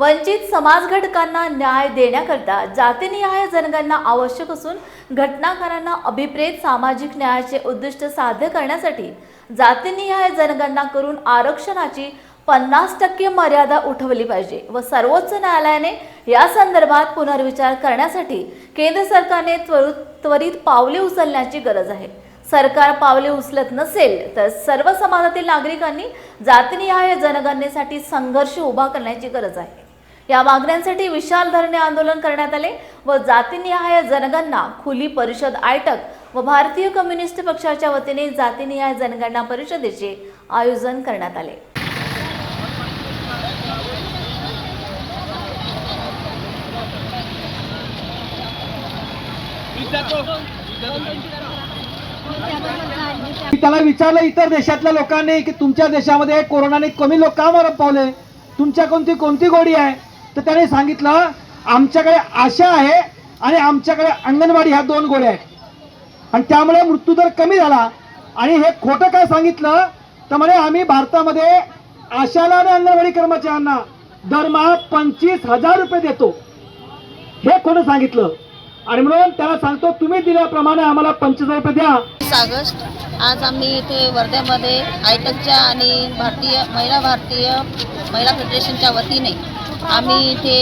वंचित समाज घटकांना न्याय देण्याकरता जातीनिहाय जनगणना आवश्यक असून घटनाकारांना अभिप्रेत सामाजिक न्यायाचे उद्दिष्ट साध्य करण्यासाठी जातीनिहाय जनगणना करून आरक्षणाची पन्नास टक्के मर्यादा उठवली पाहिजे व सर्वोच्च न्यायालयाने या संदर्भात पुनर्विचार करण्यासाठी केंद्र सरकारने त्वरित त्वरित पावले उचलण्याची गरज आहे. सरकार पावले उचलत नसेल तर सर्व समाजातील नागरिकांनी जातीनिहाय जनगणनेसाठी संघर्ष उभा करण्याची गरज आहे. या मागण्यांसाठी विशाल धरणे आंदोलन करण्यात आले व जातीनिहाय जनगणना खुली परिषद आयटक व भारतीय कम्युनिस्ट पक्षाच्या वतीने जातीनिहाय जनगणना परिषदेचे आयोजन करण्यात आले. त्याला विचारलं इतर देशातल्या लोकांनी की तुमच्या देशामध्ये कोरोनाने कमी लोक का मरण पावले? तुमच्या कोणती कोणती गोडी आहे? तर त्याने सांगितलं आमच्याकडे आशा आहे आणि आमच्याकडे अंगणवाडी ह्या दोन गोळ्या आहेत. आणि त्यामुळे मृत्यूदर कमी झाला. आणि हे खोटं काय सांगितलं? तर म्हणे आम्ही भारतामध्ये आशाला आणि अंगणवाडी कर्मचाऱ्यांना दरमहा पंचवीस हजार रुपये देतो. हे खोटं सांगितलं? आणि म्हणून त्याला सांगतो तुम्ही दिल्याप्रमाणे आम्हाला पंचवीस रुपये द्या. ऑगस्ट आज आम्ही इथे वर्ध्यामध्ये आयटकच्या आणि भारतीय महिला भारतीय महिला फेडरेशनच्या वतीने आम्ही इथे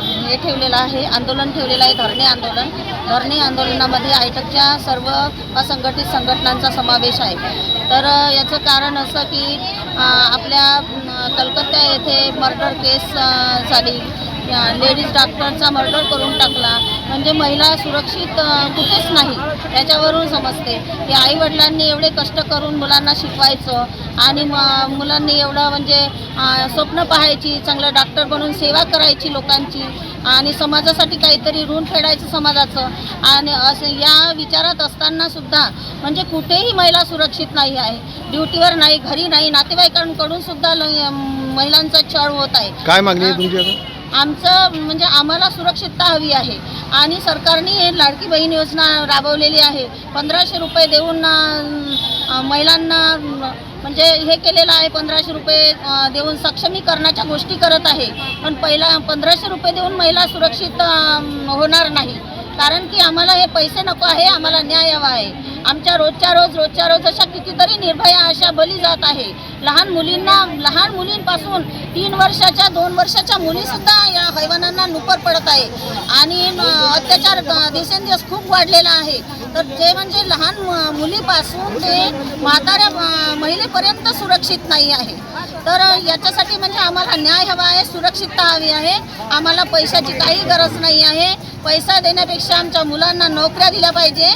हे ठेवलेलं आहे आंदोलन ठेवलेलं आहे धरणे आंदोलन. धरणे आंदोलनामध्ये आयटकच्या सर्व असंघटित संघटनांचा समावेश आहे. तर याचं कारण असं की आपल्या कलकत्ता येथे मर्डर केस झाली. लेडीज डॉक्टरचा मर्डर करून टाकला. म्हणजे महिला सुरक्षित कुठेच नाही. त्याच्यावरून समजते. की आईवडिलांनी एवढे कष्ट करून मुलांना शिकवायचं आणि म मुलांनी एवढं म्हणजे स्वप्न पाहायची चांगलं डॉक्टर बनून सेवा करायची लोकांची आणि समाजासाठी काहीतरी ऋण फेडायचं समाजाचं. आणि असं या विचारात असताना सुद्धा म्हणजे कुठेही महिला सुरक्षित नाही आहे. ड्युटीवर नाही घरी नाही नातेवाईकांकडून सुद्धा महिलांचा छळ होत आहे. काय मागणी आहे तुमची आमचं म्हणजे आम्हाला सुरक्षितता हवी आहे. आणि सरकारने हे लाडकी बहीण योजना राबवलेली आहे. पंधराशे रुपये देऊन महिलांना म्हणजे हे केलेलं आहे. पंधराशे रुपये देऊन सक्षमीकरणाच्या गोष्टी करत आहे. पण पहिला पंधराशे रुपये देऊन महिला सुरक्षित होणार नाही. कारण की आम्हाला हे पैसे नको आहे आम्हाला न्याय हवा आहे. आमच्या रोजच्या रोज रोजच्या रोज अशा कितीतरी निर्भया अशा बली जात आहे. लहान मुलींना लहान मुलींपासून तीन वर्षाच्या दोन वर्षाच्या मुलीसुद्धा या हैवानांना नुपर पडत आहे. आणि अत्याचार दिवसेंदिवस खूप वाढलेला आहे. तर ते म्हणजे लहान मुलीपासून ते म्हाताऱ्या महिलेपर्यंत सुरक्षित नाही आहे. तर याच्यासाठी म्हणजे आम्हाला न्याय हवा आहे सुरक्षितता हवी आहे. आम्हाला पैशाची काही गरज नाही आहे. पैसा देण्यापेक्षा आमच्या मुलांना नोकऱ्या दिल्या पाहिजे.